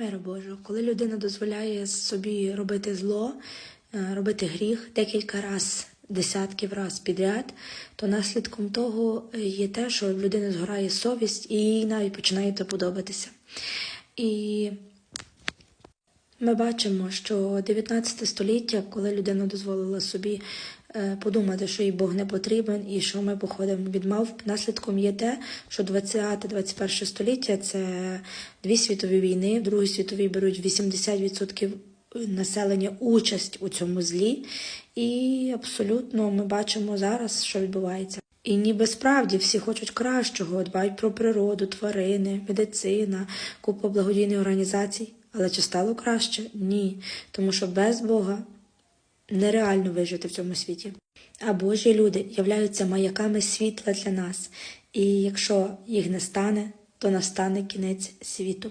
Мира Божого, коли людина дозволяє собі робити зло, е, робити гріх декілька раз, десятків раз підряд, то наслідком того є те, що в людини згорає совість і їй навіть починає це подобатися. І ми бачимо, що 19 століття, коли людина дозволила собі е, подумати, що їй Бог не потрібен і що ми походимо від мавп, наслідком є те, що 20-21 століття це дві світові війни. В Другій світовій беруть 80% населення участь у цьому злі, і абсолютно ми бачимо зараз, що відбувається. І ніби справді всі хочуть кращого, дбають про природу, тварини, медицина, купа благодійних організацій. Але чи стало краще? Ні. Тому що без Бога нереально вижити в цьому світі. А Божі люди являються маяками світла для нас. І якщо їх не стане, то настане кінець світу.